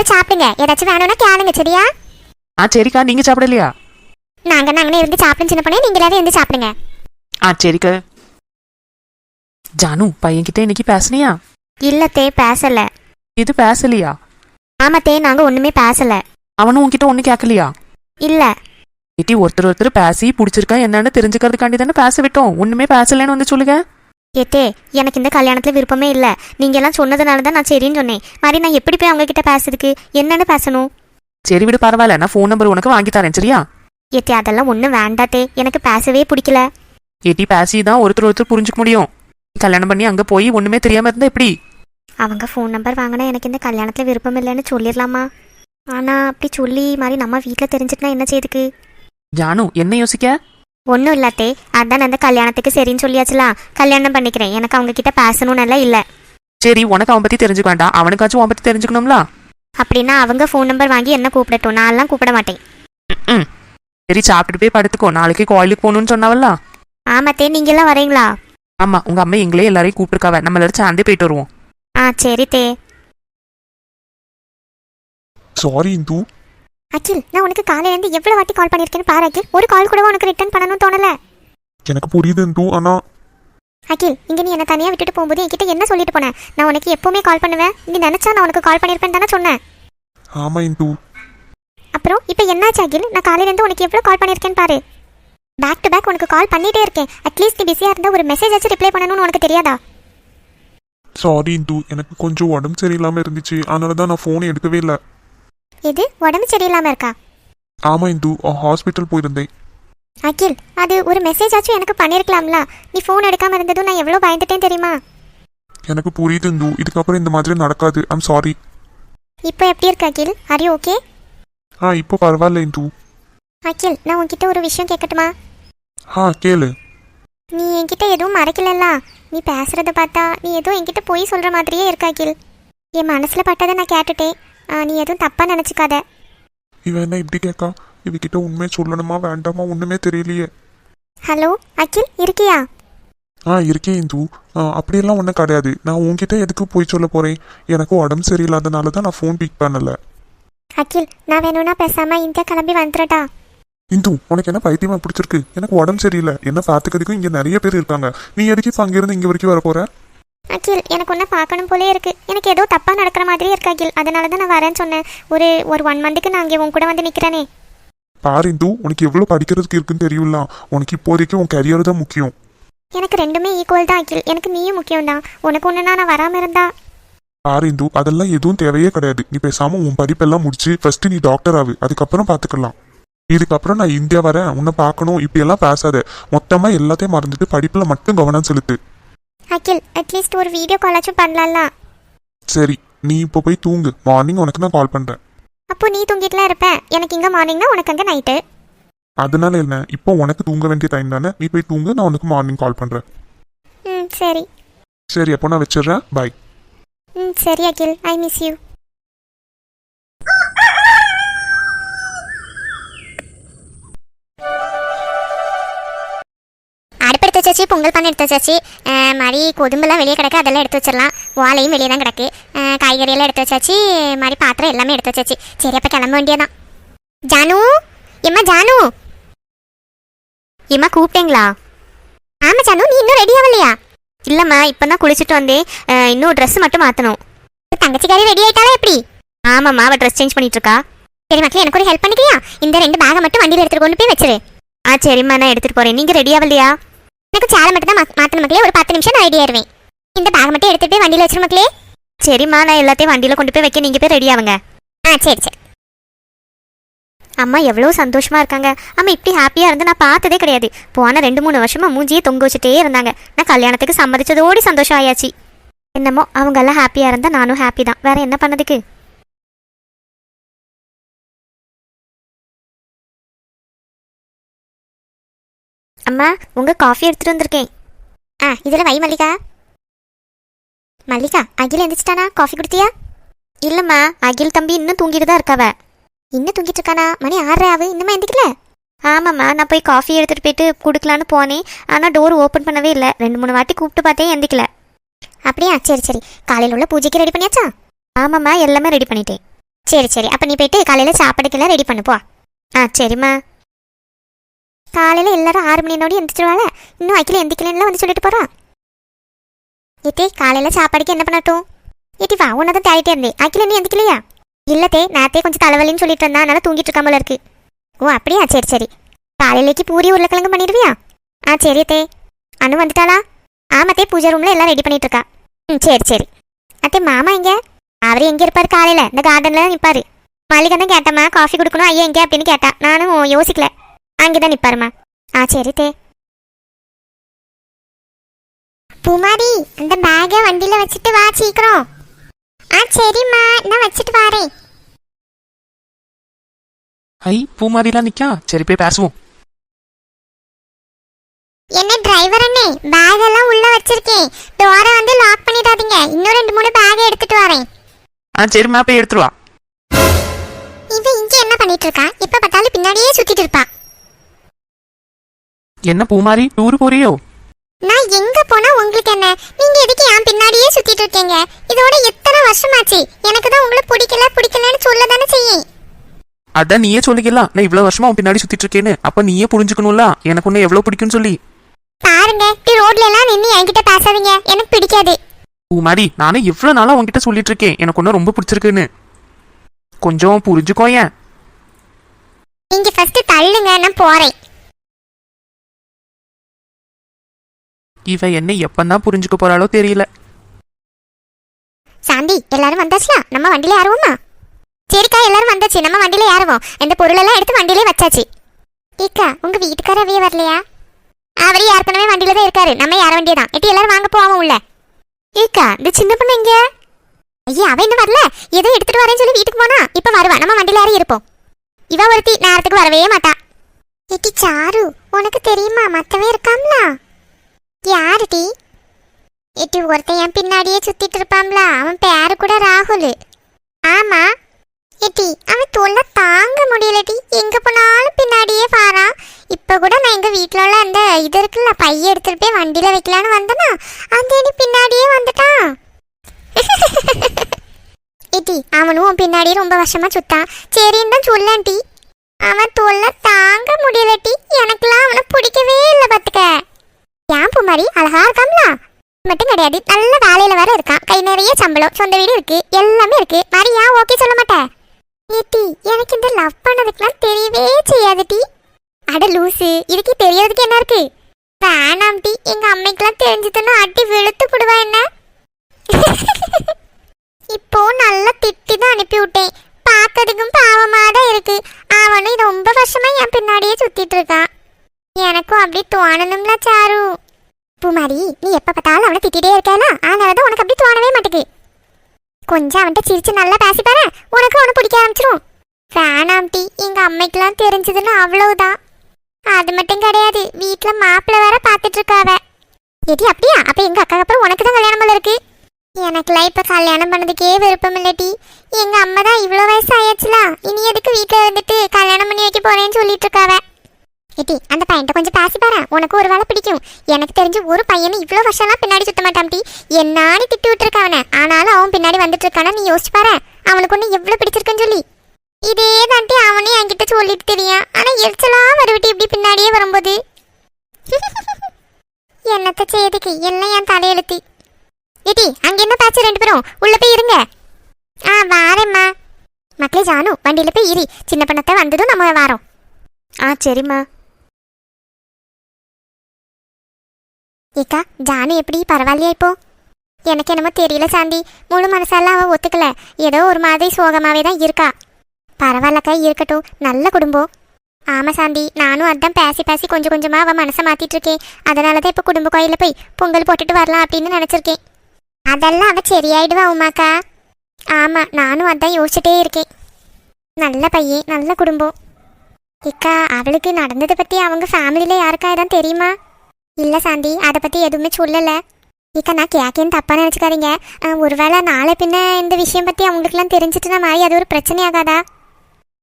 எல்லாரும் சாப்பிடுங்க. ஏதாச்சும் வேணும்னா கேளுங்க சரியா? ஆ சரிக்கா. நீங்க சாப்பிடலையா? நாங்க நாங்களே இருந்து சாப்பிடுன்னு சின்ன பண்ணி நீங்க எல்லாரும் இருந்து சாப்பிடுங்க. ஆ சரிக்கா. ஜானு பையன்கிட்ட இன்னைக்கு பேசுனியா? இல்ல தே பேசல. இது பேசலையா? ஆமா தே நாங்க ஒண்ணுமே பேசல. அவனும் உன்கிட்ட ஒண்ணு கேட்கலையா இல்ல. இட்டி ஒருத்தர் ஒருத்தர் பேசி பிடிச்சிருக்கா என்னன்னு தெரிஞ்சுக்கிறதுக்காண்டி தானே பேச விட்டோம். ஒண்ணுமே பேசலன்னு வந்து சொல்லுங்க. ஏத்தே எனக்கு இந்த கல்யாணத்துல விருப்பமே இல்ல. நீங்க எல்லாம் சொன்னதுனால தான் நான் சரின்னு சொன்னேன். மாதிரி நான் எப்படி போய் அவங்க கிட்ட பேசுறதுக்கு? என்னன்னு பேசணும்? சரி விடு பரவாயில்ல. நான் ஃபோன் நம்பர் உனக்கு வாங்கி தரேன் சரியா? ஏத்தே அதெல்லாம் ஒண்ணும் வேண்டாத்தே எனக்கு பேசவே பிடிக்கல. ஏட்டி பேசி தான் ஒருத்தர் ஒருத்தர் புரிஞ்சுக்க முடியும். கல்யாணம் பண்ணி அங்க போய் ஒண்ணுமே தெரியாம இருந்தா எப்படி? அவங்க ஃபோன் நம்பர் வாங்கினா எனக்கு இந்த கல்யாணத்துல விருப்பம் இல்லைன்னு சொல்லிடலாமா? ஆனா அப்படி சொல்லி மாதிரி நம்ம வீட்ல தெரிஞ்சுட்டுனா என்ன செய்யுதுக்கு ஜானு என்ன யோசிக்க? ஒன்றும் இல்லாத்தே அதான் அந்த கல்யாணத்துக்கு சரின்னு சொல்லியாச்சுலாம் கல்யாணம் பண்ணிக்கிறேன். எனக்கு அவங்க கிட்ட பேசணும்னு எல்லாம் இல்லை. சரி உனக்கு அவன் பத்தி தெரிஞ்சுக்க வேண்டாம் அவனுக்காச்சும் அவன் பத்தி தெரிஞ்சுக்கணும்ல? அப்படின்னா அவங்க ஃபோன் நம்பர் வாங்கி என்ன கூப்பிடட்டும்? நான்லாம் கூப்பிட மாட்டேன். ம் சரி சாப்பிட்டுட்டு போய் படுத்துக்கோ. நாளைக்கு கோயிலுக்கு போகணும்னு சொன்னாவல்ல? ஆமாத்தே நீங்கெல்லாம் வரீங்களா? ஆமா உங்க அம்மா எங்களே எல்லாரையும் கூப்பிட்டுருக்காவ. நம்ம எல்லாரும் சேர்ந்தே போயிட்டு வருவோம். ஆ சரி தே. சாரி இந்து. அகில் நான் உனக்கு காலையில இருந்து எவ்வளவு வாட்டி கால் பண்ணியிருக்கேன்னு பாரு அகில். ஒரு கால் கூட உனக்கு ரிட்டர்ன் பண்ணணும்னு தோணல? எனக்கு புரியுது இந்து ஆனா அகில் இங்க நீ என்ன தனியா விட்டுட்டு போகும்போது என்கிட்ட என்ன சொல்லிட்டு போனேன் நான் உனக்கு எப்பவுமே கால் பண்ணுவேன். நீ நினைச்சா நான் உனக்கு கால் பண்ணிருப்பேன் தானே சொன்னேன். ஆமா இந்து. அப்புறம் இப்போ என்னாச்சு அகில்? நான் காலையில இருந்து உனக்கு எவ்வளவு கால் பண்ணியிருக்கேன்னு பாரு. பேக் டு பேக் உனக்கு கால் பண்ணிட்டே இருக்கேன். அட்லீஸ்ட் நீ பிஸியா இருந்தா ஒரு மெசேஜ் ஆச்சு ரிப்ளை பண்ணணும்னு உனக்கு தெரியாதா? சாரி இந்து எனக்கு கொஞ்சம் உடம்பு சரியில்லாம இருந்துச்சு. அதனால தான் நான் ஃபோன் எடுக்கவே இல்லை. இது உடம்பு சரியில்லாம இருக்கா? ஆமா இந்து. ஹாஸ்பிட்டல் போயிருந்தேன். அகில் அது ஒரு மெசேஜ் ஆச்சும் எனக்கு பண்ணிருக்கலாம்ல. நீ ஃபோன் எடுக்காம இருந்ததும் நான் எவ்வளவு பயந்துட்டேன் தெரியுமா? எனக்கு புரியுது இந்து. இதுக்கப்புறம் இந்த மாதிரி நடக்காது. ஐம் சாரி இப்போ எப்படி இருக்கு அகில்? ஆர் யூ ஓகே ஆ இப்போ பரவாயில்ல இந்து. அகில் நான் உன்கிட்ட ஒரு விஷயம் கேட்கட்டுமா? ஆ கேளு. நீ என்கிட்ட எதுவும் மறைக்கலல்ல. நீ பேசுறத பார்த்தா நீ எதுவும் என்கிட்ட போய் சொல்ற மாதிரியே இருக்க அகில். என் மனசுல பட்டதை நான் கேட்டுட்டேன். நீ எதுவும் தப்பா நினைச்சுக்காத. இவன் என்ன இப்படி கேட்கா இவகிட்ட உண்மை சொல்லணுமா வேண்டாமா ஒண்ணுமே தெரியலையே. ஹலோ அகில் இருக்கியா? ஆ இருக்கேன் இந்து. அப்படியெல்லாம் ஒன்றும் கிடையாது. நான் உன்கிட்ட எதுக்கு போய் சொல்ல போறேன்? எனக்கு உடம்பு சரியில்லாதனால தான் நான் ஃபோன் பிக் பண்ணல. அகில் நான் வேணும்னா பேசாம இந்தியா கிளம்பி வந்துடட்டா இந்து உனக்கு என்ன பைத்தியமா பிடிச்சிருக்கு? எனக்கு உடம்பு சரியில்லை. என்ன பார்த்துக்கிறதுக்கும் இங்க நிறைய பேர் இருக்காங்க. நீ எதுக்கு இப்போ அங்கிருந்து இங்க வரைக்கும் வர போற? அகில் எனக்கு ஒன்றை பார்க்கணும் போலே இருக்கு. எனக்கு ஏதோ தப்பா நடக்கிற மாதிரியே இருக்கு அகில். அதனால தான் நான் வரேன்னு சொன்னேன். ஒரு ஒரு ஒன் மந்த்துக்கு நான் இங்கே உன் கூட வந்து நிற்கிறேனே பாரு இந்து உனக்கு எவ்வளவு படிக்கிறதுக்கு இருக்குன்னு தெரியும்ல உனக்கு இப்போதைக்கு உன் கரியர் தான் முக்கியம். எனக்கு ரெண்டுமே ஈக்குவல் தான் அகில். எனக்கு நீயும் முக்கியம் தான் உனக்கு ஒன்றுனா நான் வராமல் இருந்தா? பாரு இந்து அதெல்லாம் எதுவும் தேவையே கிடையாது. நீ பேசாம உன் படிப்பெல்லாம் முடிச்சு ஃபர்ஸ்ட் நீ டாக்டர் ஆகு அதுக்கப்புறம் பாத்துக்கலாம். இதுக்கப்புறம் நான் இந்தியா வரேன். உன்னை பார்க்கணும். இப்படி எல்லாம் பேசாத. மொத்தமா எல்லாத்தையும் மறந்துட்டு படிப்புல மட்டும் கவனம் செலுத்து. அகில் அட்லீஸ்ட் ஒரு வீடியோ காலாச்சும் பண்ணலாம்ல சரி நீ இப்போ போய் தூங்கு. மார்னிங் உனக்கு நான் கால் பண்றேன். அப்போ நீ தூங்கிட்டுலாம் இருப்ப. எனக்கு இங்கே மார்னிங்னா உனக்கு அங்கே நைட்டு அதனால என்ன? இப்போ உனக்கு தூங்க வேண்டிய டைம் தானே? நீ போய் தூங்கு நான் உனக்கு மார்னிங் கால் பண்றேன். ம் சரி. சரி அப்போ நான் வச்சிடுறேன். பாய் ம் சரி அகில். ஐ மிஸ் யூ வச்சாச்சு பொங்கல் பண்ண எடுத்து வச்சாச்சு மாதிரி கொதும்பெல்லாம் வெளியே கிடக்கு அதெல்லாம் எடுத்து வச்சிடலாம். வாழையும் வெளியே தான் கிடக்கு. காய்கறியெல்லாம் காய்கறி எல்லாம் எடுத்து வச்சாச்சு மாதிரி பாத்திரம் எல்லாமே எடுத்து வச்சாச்சு. சரி அப்போ கிளம்ப வேண்டியதான் ஜானு? எம்மா ஜானு? எம்மா கூப்பிட்டேங்களா? ஆமாம் ஜானு நீ இன்னும் ரெடி ஆகலையா? இல்லைம்மா இப்போ தான் குளிச்சுட்டு வந்தேன். இன்னும் ட்ரெஸ் மட்டும் மாற்றணும் தங்கச்சிக்காரி ரெடி ஆயிட்டாலே எப்படி? ஆமாம்மா அவள் ட்ரெஸ் சேஞ்ச் பண்ணிட்டு இருக்கா சரி மக்களே எனக்கு ஒரு ஹெல்ப் பண்ணிக்கிறியா? இந்த ரெண்டு பேகை மட்டும் வண்டியில் எடுத்துகிட்டு கொண்டு போய் வச்சிரு. ஆ சரிம்மா நான் எடுத்துகிட்டு போகிறேன் நீங்கள் ரெடி ஆகலையா? எனக்கு சேலை மட்டும் தான் மாத்தணும் மக்களே. ஒரு பத்து நிமிஷம் நான் ரெடி ஆயிருவேன். இந்த பேக் மட்டும் எடுத்துட்டு போய் வண்டியில் வச்சிரு மக்களே. சரிம்மா நான் எல்லாத்தையும் வண்டியில் கொண்டு போய் வைக்க. நீங்க போய் ரெடி ஆகுங்க ஆ சரி சரி. அம்மா எவ்வளோ சந்தோஷமா இருக்காங்க. அம்மா இப்படி ஹாப்பியா இருந்து நான் பார்த்ததே கிடையாது. போன ரெண்டு மூணு வருஷமா மூஞ்சியே தொங்க வச்சுட்டே இருந்தாங்க. நான் கல்யாணத்துக்கு சம்மதிச்சதோடு சந்தோஷம் ஆயாச்சு. என்னமோ அவங்க எல்லாம் ஹாப்பியா இருந்தா நானும் ஹாப்பி தான். வேற என்ன பண்ணதுக்கு? அம்மா உங்க காஃபி எடுத்துட்டு வந்திருக்கேன். ஆ இதில் வை மல்லிகா. மல்லிகா அகில் எந்திரிச்சிட்டானா? காஃபி கொடுத்தியா? இல்லைம்மா அகில் தம்பி இன்னும் தூங்கிட்டு தான் இருக்காவ. இன்னும் தூங்கிட்டு இருக்கானா? மணி ஆறரை ஆகு இன்னுமா எந்திக்கல? ஆமாம்மா நான் போய் காஃபி எடுத்துகிட்டு போயிட்டு கொடுக்கலான்னு போனேன். ஆனால் டோர் ஓப்பன் பண்ணவே இல்லை. ரெண்டு மூணு வாட்டி கூப்பிட்டு பார்த்தேன் எந்திக்கல. அப்படியா? சரி சரி. காலையில் உள்ள பூஜைக்கு ரெடி பண்ணியாச்சா? ஆமாம்மா எல்லாமே ரெடி பண்ணிட்டேன். சரி சரி. அப்போ நீ போயிட்டு காலையில் சாப்பாடுக்கெல்லாம் ரெடி பண்ணுப்போ ஆ சரிம்மா. காலையில் எல்லாரும் ஆறு மணியோட எந்திரிச்சிருவாள இன்னும் அக்கில எந்திக்கலன்னு வந்து சொல்லிட்டு போறா. ஏத்தே காலையில் சாப்பாடுக்கு என்ன பண்ணட்டும்? ஏட்டி வா உன்னதான் தேடிட்டே இருந்தேன். அக்கில நீ எந்திக்கலையா? இல்லத்தே நேரத்தே கொஞ்சம் தலைவலின்னு சொல்லிட்டு இருந்தா அதனால தூங்கிட்டு இருக்காமல இருக்கு. ஓ அப்படியா? சரி சரி. காலையிலேக்கு பூரி உருளைக்கிழங்கு பண்ணிடுவியா? ஆ சரி அத்தே. அனு வந்துட்டாளா? ஆமாத்தே பூஜை ரூம்ல எல்லாம் ரெடி பண்ணிட்டு இருக்கா. ம் சரி சரி. அத்தே மாமா எங்க? அவர் எங்க இருப்பாரு காலையில? இந்த கார்டன்ல தான் நிப்பாரு. மல்லிகை தான் கேட்டம்மா காஃபி கொடுக்கணும் ஐயா எங்க? அப்படின்னு கேட்டா. நானும் யோசிக்கல. அங்கதான் நிப்பாருமா. ஆ சரி தே. பூமாரி அந்த பேக்கை வண்டியில வச்சுட்டு வா சீக்கிரம். ஆ சரிம்மா நான் வச்சுட்டு வரேன். ஐ பூமாரிலாம் நிக்கா? சரி போய் பேசுவோம். என்ன டிரைவர் அண்ணே? பேக் எல்லாம் உள்ள வச்சிருக்கேன். டோரை வந்து லாக் பண்ணிடாதீங்க. இன்னும் ரெண்டு மூணு பேக் எடுத்துட்டு வரேன். ஆ சரிம்மா போய் எடுத்துட்டு வா. இவ இங்க என்ன பண்ணிட்டு இருக்கா? இப்ப பார்த்தாலும் பின்னாடியே சுத்திட்டு இருப்பா. என்ன பூமாரி டூர் போறியோ? நான் எங்க போனா உங்களுக்கு என்ன? நீங்க எதுக்கு என் பின்னாடியே சுத்திட்டு இருக்கீங்க? இதோட எத்தனை வருஷமாச்சு? எனக்கு தான் உங்களை பிடிக்கல பிடிக்கலன்னு சொல்ல தானே செய்யும். அதான் நீயே சொல்லிக்கலாம். நான் இவ்வளவு வருஷமா உன் பின்னாடி சுத்திட்டு இருக்கேன்னு. அப்ப நீயே புரிஞ்சுக்கணும்ல? எனக்கு உன்னை எவ்வளவு பிடிக்கும்னு சொல்லி. பாருங்க இப்படி ரோட்ல எல்லாம் நின்னு என்கிட்ட பேசாதீங்க. எனக்கு பிடிக்காது. பூமாரி நானே எவ்வளவு நாளா உன்கிட்ட சொல்லிட்டு இருக்கேன். எனக்கு ஒன்னும் ரொம்ப பிடிச்சிருக்குன்னு. கொஞ்சம் புரிஞ்சுக்கோ ஏன்? நீங்க ஃபர்ஸ்ட் தள்ளுங்க நான் போறேன். இவ என்ன எப்பந்தான் புரிஞ்சுக்க போறாளோ தெரியல. சாந்தி எல்லாரும் வந்தாச்சுல? நம்ம வண்டியில ஏறுவோமா? சரிக்கா எல்லாரும் வந்தாச்சு. நம்ம வண்டியில ஏறுவோம். இந்த பொருள் எல்லாம் எடுத்து வண்டியிலே வச்சாச்சு. ஏக்கா உங்க வீட்டுக்கார அவைய வரலையா? அவரு ஏற்கனவே வண்டியில தான் இருக்காரு. நம்ம ஏற வேண்டியதான் எட்டி எல்லாரும் வாங்க போவோம் உள்ள. ஏக்கா இந்த சின்ன பொண்ணு எங்க? ஐயா அவ இன்னும் வரல. ஏதோ எடுத்துட்டு வரேன்னு சொல்லி வீட்டுக்கு போனா இப்ப வருவா. நம்ம வண்டியில ஏறி இருப்போம். இவ ஒருத்தி நேரத்துக்கு வரவே மாட்டா. ஏட்டி சாரு உனக்கு தெரியுமா? மத்தவே இருக்காம்ல? யாருடி? எட்டி ஒருத்தன் என் பின்னாடியே சுத்திட்டு இருப்பான்ல அவன் பேரு கூட ராகுல். ஆமா. எட்டி அவன் தொல்லை தாங்க முடியலடி. எங்க போனாலும் பின்னாடியே பாறான் இப்ப கூட நான் எங்க வீட்டுல உள்ள அந்த இது இருக்குல்ல பைய எடுத்துட்டு போய் வண்டியில வைக்கலான்னு வந்தனா அந்த எடி பின்னாடியே வந்துட்டான். எட்டி அவனும் பின்னாடியே ரொம்ப வருஷமா சுத்தான். சரின்னு தான் சொல்லி அவன் தொல்லை தாங்க முடியலடி. எனக்கெல்லாம் அவனை பிடிக்கவே இல்லை பாத்துக்க ஏன் பூமாரி அழகா இருக்காம்ல மட்டும் கிடையாது. நல்ல வேலையில வேற இருக்கான் கை நிறைய சம்பளம் சொந்த வீடு இருக்கு எல்லாமே இருக்கு. மாதிரி ஏன் ஓகே சொல்ல மாட்டேன் ஏட்டி எனக்கு இந்த லவ் பண்ணதுக்குலாம் தெரியவே செய்யாது டி. அட லூசு இதுக்கு தெரியறதுக்கு என்ன இருக்கு? வேணாம் டி எங்க அம்மைக்கெல்லாம் தெரிஞ்சதுன்னு அடி வெளுத்து போடுவா என்ன? இப்போ நல்லா திட்டி தான் அனுப்பி விட்டேன் பார்க்கறதுக்கும் பாவமா தான் இருக்கு அவனும் ரொம்ப வருஷமா என் பின்னாடியே சுத்திட்டு இருக்கான் எனக்கும் அப்படி தோணணும்ல சாரு பூமாரி நீ எப்ப பார்த்தாலும் அவனை திட்டிட்டே இருக்கல அதனால தான் உனக்கு அப்படி தோணவே மாட்டேங்குது கொஞ்சம் சிரிச்சு நல்லா பேசி பாரு? உனக்கு அவனை பிடிக்க ஆரம்பிச்சிரும். வேணாம் டி எங்க அம்மைக்கெல்லாம் தெரிஞ்சதுன்னா அவ்வளவுதான். அது மட்டும் கிடையாது வீட்டுல மாப்பிள்ளை வேற பாத்துட்டு இருக்காவ எடி அப்படியா? அப்ப எங்க அக்கா அப்புறம் உனக்கு தான் கல்யாணம் போல இருக்கு? எனக்குலாம் இப்ப கல்யாணம் பண்ணதுக்கே விருப்பம் இல்லடி எங்க அம்மா தான் இவ்வளோ வயசு ஆயாச்சுல. இனி எதுக்கு வீட்டுல இருந்துட்டு கல்யாணம் பண்ணி வைக்க போறேன்னு சொல்லிட்டு இருக்காவ எட்டி அந்த பையன்ட்ட கொஞ்சம் பேசி பாரு உனக்கு ஒரு வேலை பிடிக்கும். எனக்கு தெரிஞ்சு ஒரு பையன் இவ்வளோ வருஷம்லாம் பின்னாடி சுத்த மாட்டான் டி. என்னாடி திட்டு விட்டுருக்க அவனை. ஆனாலும் அவன் பின்னாடி வந்துட்டு இருக்கானா நீ யோசிச்சு பாரு அவனுக்கு ஒன்று எவ்வளோ பிடிச்சிருக்குன்னு சொல்லி. இதே தாண்டி அவனே என்கிட்ட சொல்லிட்டு தெரியும் ஆனால் எரிச்சலாம் வருவிட்டு இப்படி பின்னாடியே வரும்போது. என்னத்த செய்திக்கு? எல்லாம் என் தலையெழுத்தி. எட்டி அங்கே என்ன பேச்சு ரெண்டு பேரும்? உள்ள போய் இருங்க. ஆ வாரேம்மா. மக்களே ஜானு வண்டியில் போய் இரி சின்ன பண்ணத்தை வந்ததும் நம்ம வாரோம். ஆ சரிம்மா. ஏக்கா ஜானு எப்படி? பரவாயில்லையா இப்போ? எனக்கு என்னமோ தெரியல சாந்தி. முழு மனசால அவ ஒத்துக்கல. ஏதோ ஒரு மாதிரி சோகமாவே தான் இருக்கா. பரவாயில்லக்கா இருக்கட்டும். நல்ல குடும்பம். ஆமா சாந்தி நானும் அதான் பேசி பேசி கொஞ்சம் கொஞ்சமா அவ மனசை மாத்திட்டு இருக்கேன். அதனால தான் இப்போ குடும்ப கோயில போய் பொங்கல் போட்டுட்டு வரலாம் அப்படின்னு நினைச்சிருக்கேன். அதெல்லாம் அவ சரியாயிடுவா உமாக்கா. ஆமா நானும் அதான் யோசிச்சுட்டே இருக்கேன். நல்ல பையன் நல்ல குடும்பம். இக்கா அவளுக்கு நடந்ததை பத்தி அவங்க ஃபேமிலியில யாருக்கா எதாவது தெரியுமா? இல்ல சாந்தி அதை பத்தி எதுவுமே சொல்லல. இக்கா நான் கேக்கேன்னு தப்பா நினைச்சுக்காதீங்க. ஒருவேளை நாளை பின்ன இந்த விஷயம் பத்தி அவங்களுக்குலாம் தெரிஞ்சிட்டுனா மாதிரி அது ஒரு பிரச்சனை ஆகாதா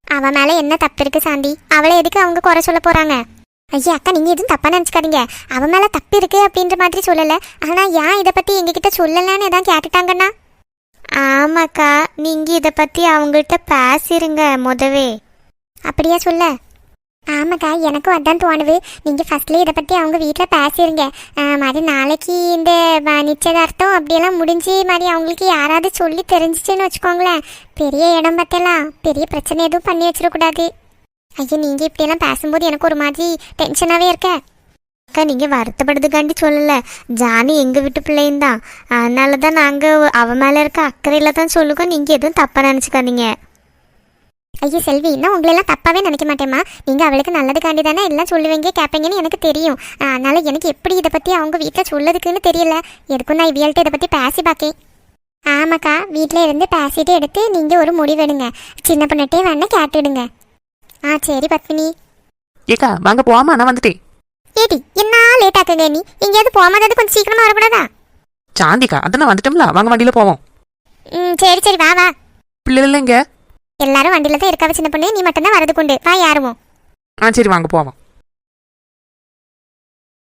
அவ மேல என்ன தப்பு இருக்கு சாந்தி? அவளை எதுக்கு அவங்க குறை சொல்ல போறாங்க? ஐயா அக்கா நீங்க எதுவும் தப்பா நினைச்சுக்காதீங்க. அவ மேல தப்பு இருக்கு அப்படின்ற மாதிரி சொல்லல. ஆனா ஏன் இதை பத்தி எங்ககிட்ட சொல்லலன்னு எதாவது கேட்டுட்டாங்கண்ணா ஆமாக்கா நீங்க இதை பத்தி அவங்கள்ட்ட பேசிருங்க முதவே. அப்படியா சொல்ல? ஆமாக்கா எனக்கும் அதான் தோணுது. நீங்கள் ஃபஸ்ட்லேயே இதை பற்றி அவங்க வீட்டில் பேசிருங்க. மாதிரி நாளைக்கு இந்த வ- நிச்சயதார்த்தம் அப்படியெல்லாம் முடிஞ்சு மாதிரி அவங்களுக்கு யாராவது சொல்லி தெரிஞ்சிச்சுன்னு வச்சுக்கோங்களேன். பெரிய இடம் பார்த்தலாம் பெரிய பிரச்சனை எதுவும் பண்ணி வச்சிடக்கூடாது. ஐயோ நீங்கள் இப்படியெல்லாம் பேசும்போது எனக்கு ஒரு மாதிரி டென்ஷனாகவே இருக்க. அக்கா நீங்கள் வருத்தப்படுறதுக்காண்டி சொல்லலை. ஜானி எங்கள் வீட்டு பிள்ளையும் தான். அதனால தான் நாங்கள் அவ மேலே இருக்க அக்கறையில் தான் சொல்லுவோம் நீங்கள் எதுவும் தப்பாக நினச்சிக்காதீங்க. ஐயோ செல்வி இன்னும் உங்களெல்லாம் தப்பாவே நினைக்க மாட்டேம்மா. நீங்க அவளுக்கு நல்லதுக்காண்டி தானே எல்லாம் சொல்லுவீங்க கேட்பீங்கன்னு எனக்கு தெரியும். அதனால எனக்கு எப்படி இதை பத்தி அவங்க வீட்டில் சொல்லதுக்குன்னு தெரியல. எதுக்கும் நான் இவியல்கிட்ட இதை பத்தி பேசி பார்க்கேன் ஆமாக்கா வீட்டில் இருந்து பேசிட்டு எடுத்து நீங்க ஒரு முடிவெடுங்க சின்ன பொண்ணுட்டே வேணா கேட்டுடுங்க ஆ சரி பத்மினி. ஏக்கா வாங்க போவாமா? நான் வந்துட்டேன். ஏடி என்ன லேட் ஆக்குங்க நீ? எங்கேயாவது போகாம கொஞ்சம் சீக்கிரமா வரக்கூடாதா? சாந்திக்கா அதான் நான் வந்துட்டோம்ல. வாங்க வண்டியில போவோம். ம் சரி சரி வா வா. பிள்ளைகள் எங்க? எல்லாரும் வண்டியில தான் இருக்காவ சின்ன பொண்ணு? நீ மட்டும்தான் வரது கொண்டு வா யாருமோ ஆ சரி வாங்க போவோம்.